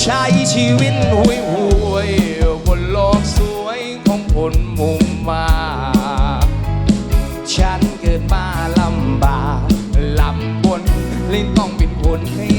ใช้ชีวิตห่วยหวยบนโลกสวยของคนมุมมาฉันเกิดมาลำบากลำบนเลยต้องเป็นคนให้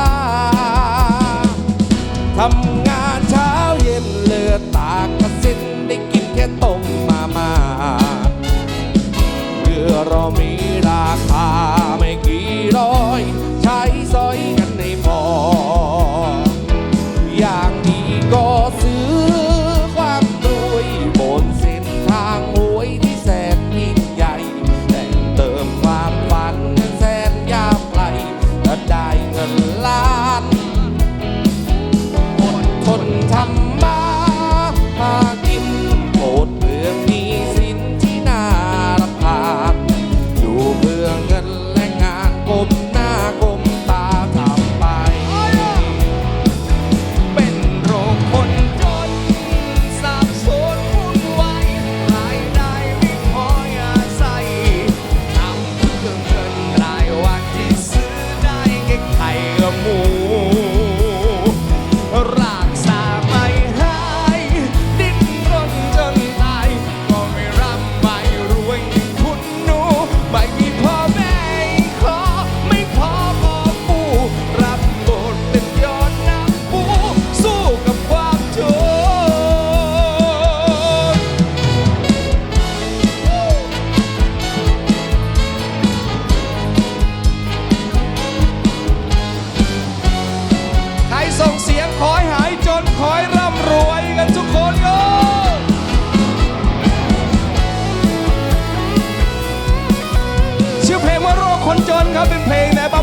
า ทำงานเช้าเย็นเลือดตากกระสินได้กินแค่ต้มมามาเพื่อเรามีราคาไม่กี่ร้อย ใช้สอย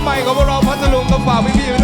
ใหม่ของพวกเราพัทลุงก็ฝากพี่ๆ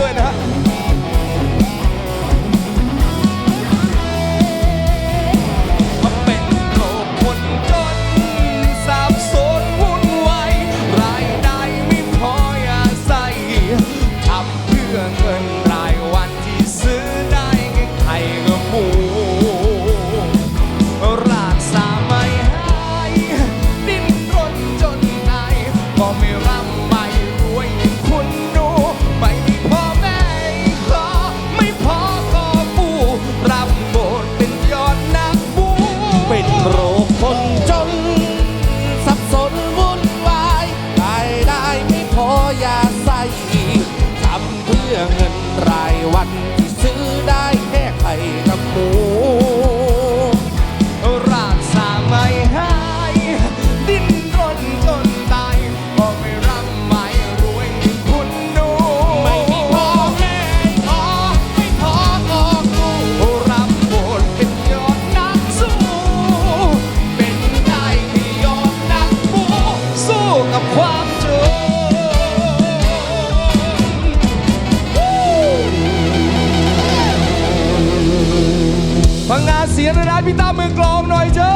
สียงด้วยนะพี่ตาเมืองกลองหน่อยเจ้า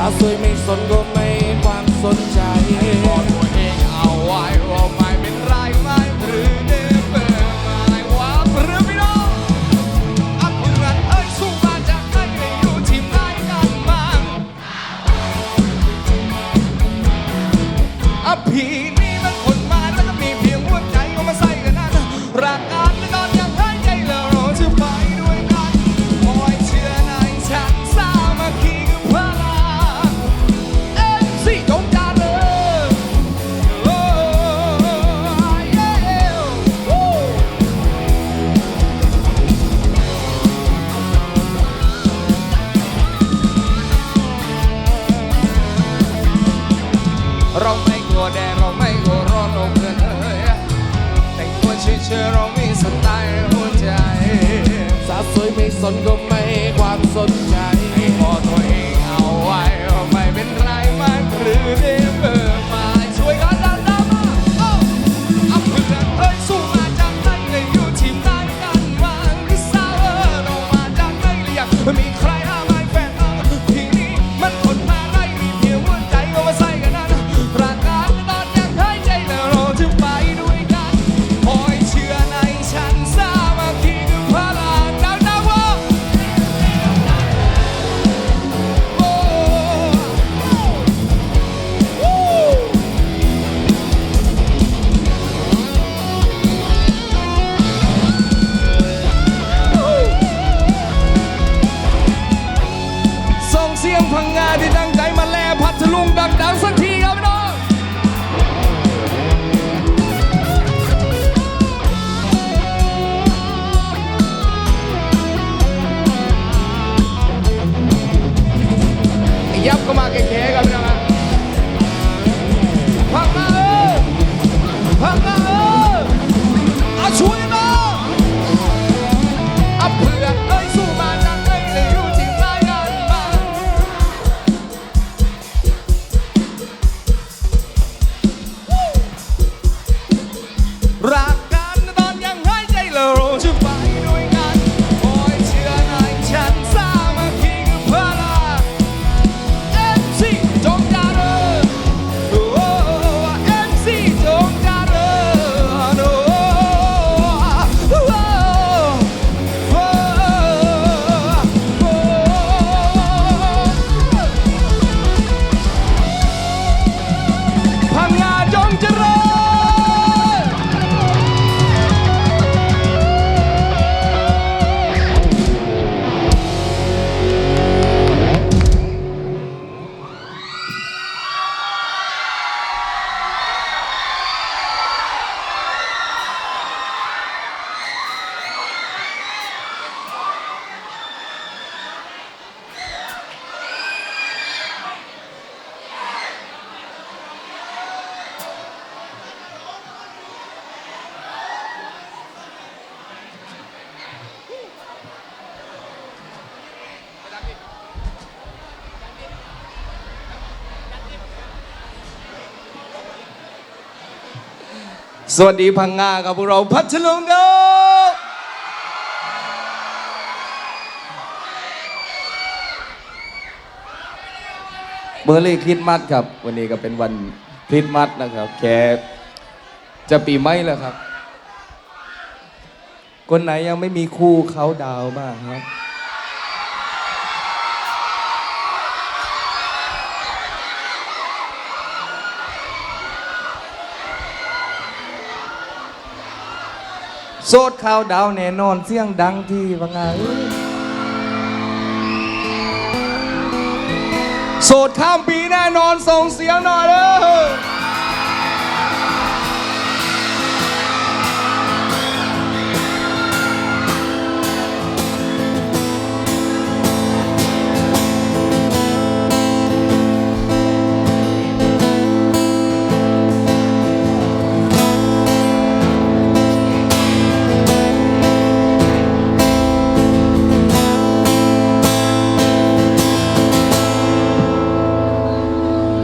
สาวสวยไม่สนก็ไม่ความสนใจบอกตัวเองเอาไว้ว่าไม่เป็นไรไม่หรือเดิมเปิดมาไหนว่าหรือไม่น้องอัพรันเอ้ยสู้มาจากไหนไม่อยู่ทีมไหนกันบ้างอะพี่ เราไม่กลัวแดดเราไม่กลัวร้อนเราเพื่อนเอ้ยแต่งตัวเฉยๆเรามีสไตล์หัวใจสาวสวยไม่สนก็ไม่ความสนใจบอตัวเองเอาไว้ไม่เป็นไรมากหรือเดิน สวัสดีพังงากับพวกเราพัทลุงครับเมื่อรี่คริสต์มาสครับ วันนี้ก็เป็นวันคริสต์มาสนะครับแค่จะปีใหม่แล้วครับ คนไหนยังไม่มีคู่เขาดาวบ้างครับ โสดข่าวดาวแน่นอนเสียงดังที่ว่าไงโสดข้ามปีแน่นอนส่งเสียงหน่อยเด้อ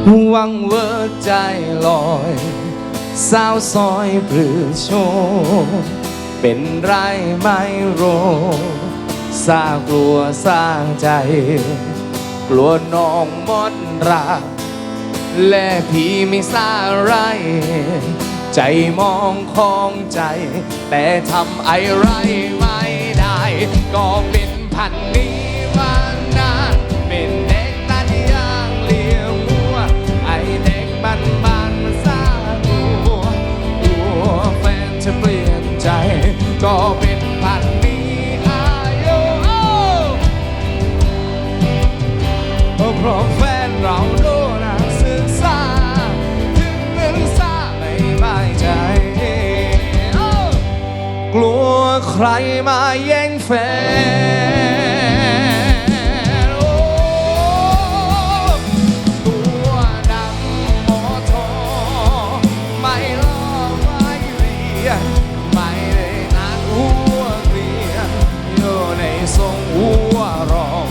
หวังเวอร์ใจลอยสาวซอยปลือโชมเป็นไรไม่โรสร้างกลัวสร้างใจ กลัวน้องมดรัก และพี่ไม่สราไร ใจมองคองใจ แต่ทำไอไรไม่ได้ ก็เป็นพันนี้วัน ใครมาแย่งแฟนตัวดำมอทไม่รอไม่เรียนไม่ได้นานหัวเรียนอยู่ในทรงหัวรอง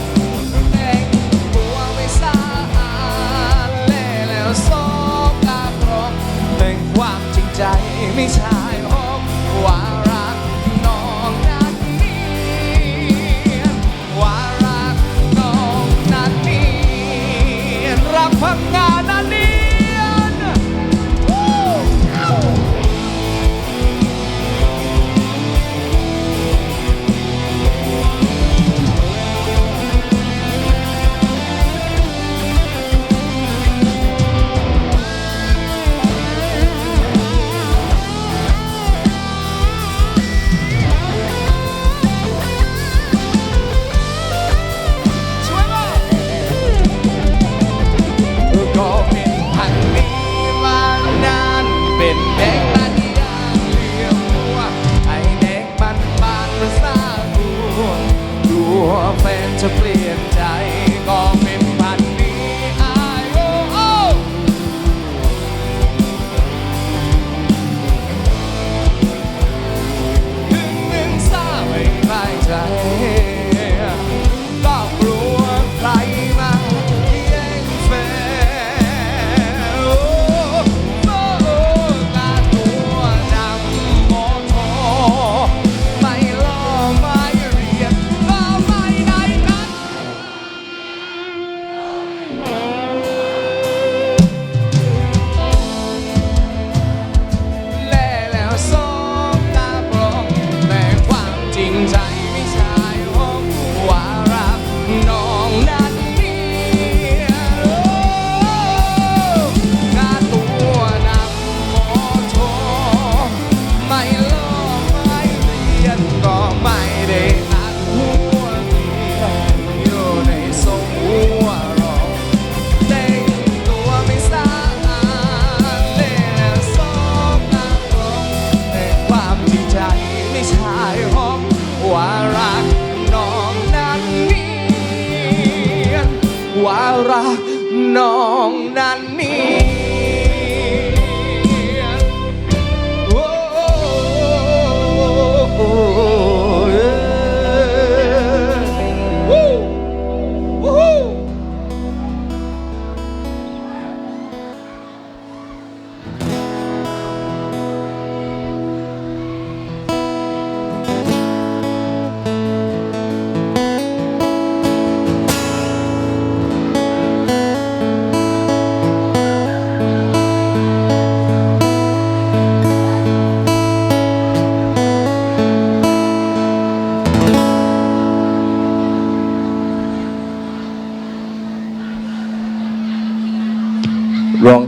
แต่งตัวไม่สะอาดเล่แล้วซ้อมกาบรองแต่งความจริงใจไม่ใช่ I song. no.